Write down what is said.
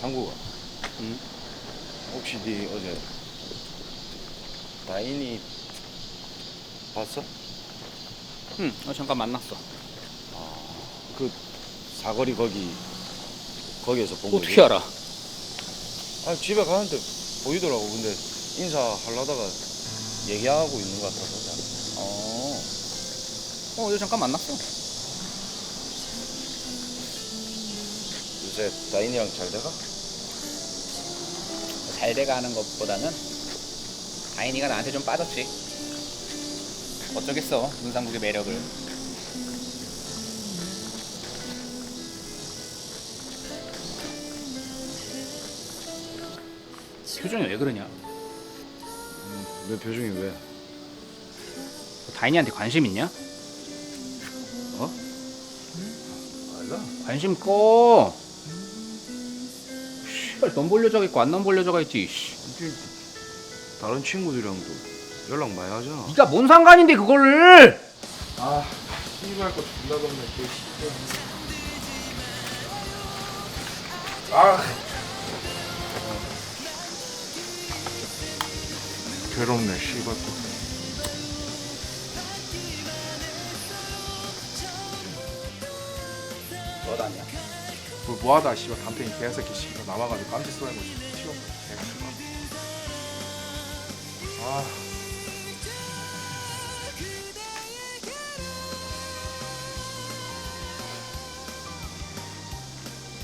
상구가 응? 혹시 네 어제 다인이 봤어? 응, 어, 잠깐 만났어. 그 사거리 거기 거기에서 본 거지? 어떻게 알아? 아 집에 가는데 보이더라고 근데 인사하려다가 얘기하고 있는 것 같아서 어. 어, 어제 잠깐 만났어. 요새 다인이랑 잘 돼가? 잘 돼가는 것보다는 다인이가 나한테 좀 빠졌지. 어쩌겠어, 문상국의 매력을. 표정이 왜 그러냐? 내 표정이 왜? 다인이한테 관심 있냐? 어? 알라? 관심 꺼. 씨발, 넌 볼려져가 있고 안넌 볼려져가 있지. 씨. 이게 다른 친구들이랑도 연락 많이 하잖아 네가 뭔 상관인데 그거를? 아, 씨발 거 존나 겁나 개. 아. 괴롭네 씨발 거. 너다냐? 뭐 뭐 하다 씨발 담탱이 개새끼 씨발 남아가지고 쏘는 거 튀어. 개씨발. 아.